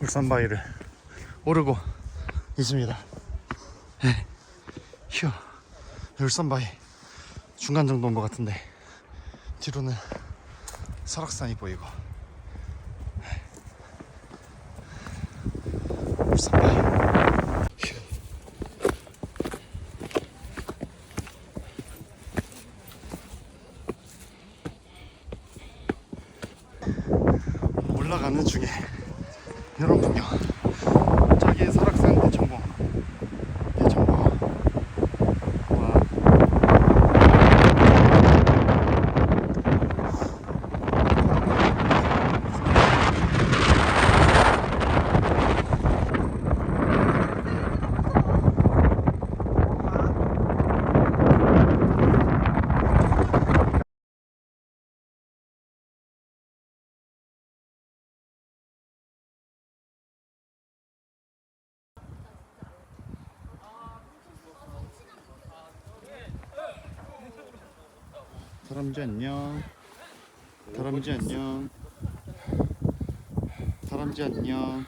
울산바위를 오르고 있습니다. 네. 휴, 울산바위 중간 정도인 것 같은데 뒤로는 설악산이 보이고 네. 울산바위. 휴. 올라가는 중에 이런 풍경 저기 설악산 대청봉 대청봉 와 다람쥐 안녕. 다람쥐 안녕. 다람쥐 안녕.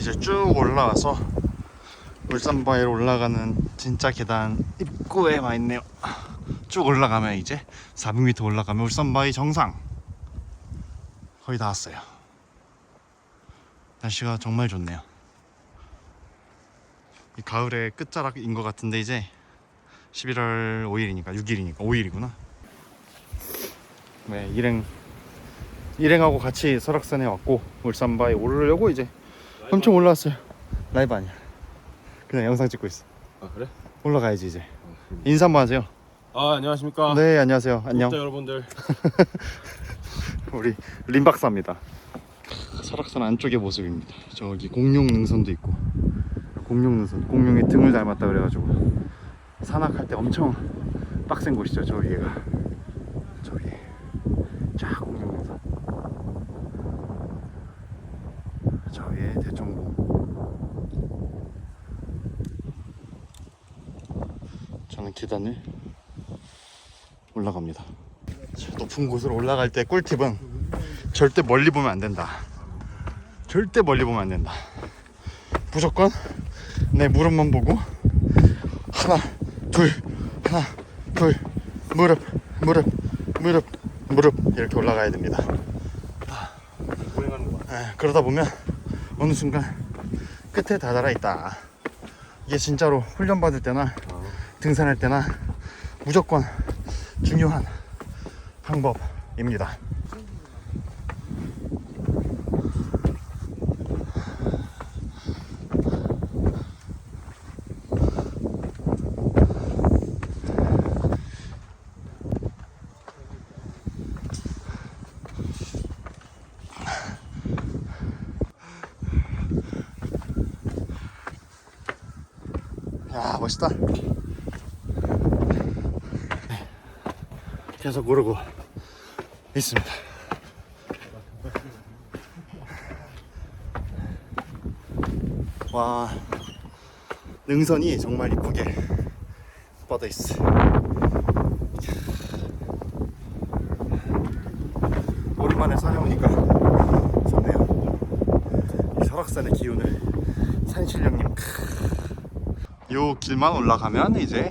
이제 쭉 올라와서 울산바위로 올라가는 진짜 계단 입구에 와 있네요. 쭉 올라가면 이제 400m 올라가면 울산바위 정상. 거의 다 왔어요. 날씨가 정말 좋네요. 이 가을의 끝자락인 것 같은데 이제 11월 5일이니까 6일이니까 5일이구나 네 일행 일행하고 같이 설악산에 왔고 울산바에 오르려고 이제 엄청 올라왔어요. 라이브 아니야. 그냥 영상 찍고 있어. 아 그래? 올라가야지 이제. 인사 한번 하세요. 아 안녕하십니까? 네 안녕하세요. 안녕. 여러분들. 우리 림 박사입니다. 설악산 안쪽의 모습입니다. 저기 공룡 능선도 있고 공룡 능선 공룡의 등을 닮았다 그래가지고 산악할 때 엄청 빡센 곳이죠 저기가 저기 쫙 공룡 능선 대청봉 저는 계단을 올라갑니다 자, 높은 곳으로 올라갈 때 꿀팁은 절대 멀리 보면 안 된다. 절대 멀리 보면 안 된다. 무조건 내 무릎만 보고 하나, 둘, 하나, 둘, 무릎, 무릎, 무릎, 무릎 이렇게 올라가야 됩니다. 에, 그러다 보면 어느 순간 끝에 다다라 있다. 이게 진짜로 훈련 받을 때나 등산할 때나 무조건 중요한 방법입니다. 야 멋있다. 네. 계속 오르고 있습니다. 와 능선이 정말 이쁘게 뻗어 있어. 오랜만에 산에 오니까 좋네요. 이 설악산의 기운을 산신령님 요 길만 올라가면 이제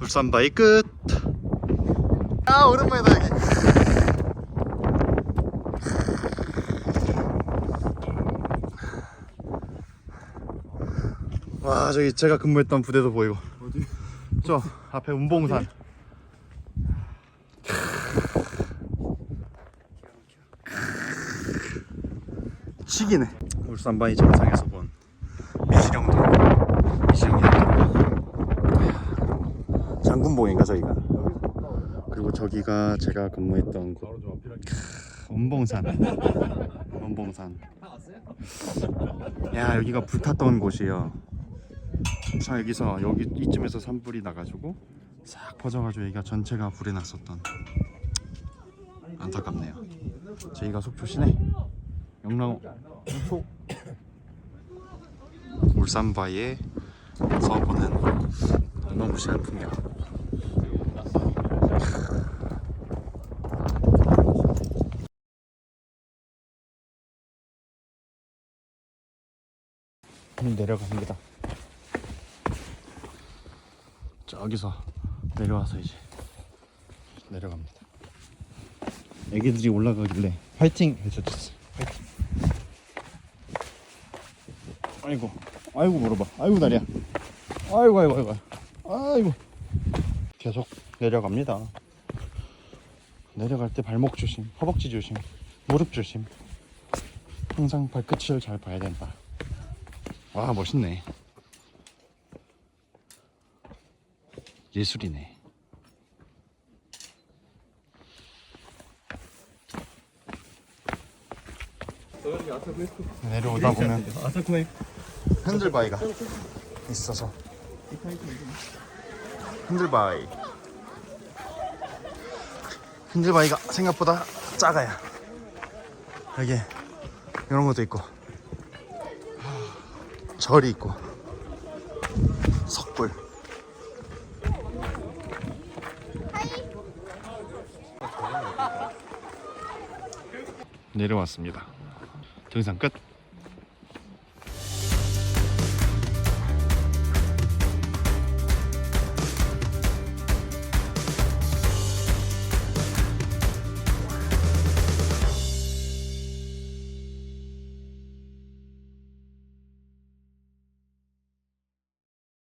울산바위 끝. 아 오랜만이다 여기. 와 저기 제가 근무했던 부대도 보이고. 어디? 저 앞에 운봉산. 치기네. 울산바위 정상에서 본 미시령도 미시령이 장군봉인가 저기가. 그리고 저기가 제가 근무했던 곳 원봉산. 원봉산. 야 여기가 불탔던 곳이에요. 자 여기서 여기 이쯤에서 산불이 나가지고 싹 퍼져가지고 여기가 전체가 불에 났었던 안타깝네요. 저희가 속초 시내 영랑 소 울산바위에 서 보는 너무 시한 풍경. 내려갑니다. 저기서 내려와서 이제 내려갑니다. 애기들이 올라가길래 화이팅 해줬어. 화이팅. 아이고, 아이고 물어봐. 아이고 다리야. 아이고 아이고 아이고. 아이고. 계속 내려갑니다. 내려갈 때 발목 조심, 허벅지 조심, 무릎 조심. 항상 발끝을 잘 봐야 된다. 와 멋있네. 예술이네. 내려오다 보면 핸들바위가 있어서 핸들바위 핸들바위가 생각보다 작아요 여기 이런 것도 있고 절이 있고 석불. 내려왔습니다. 등산 끝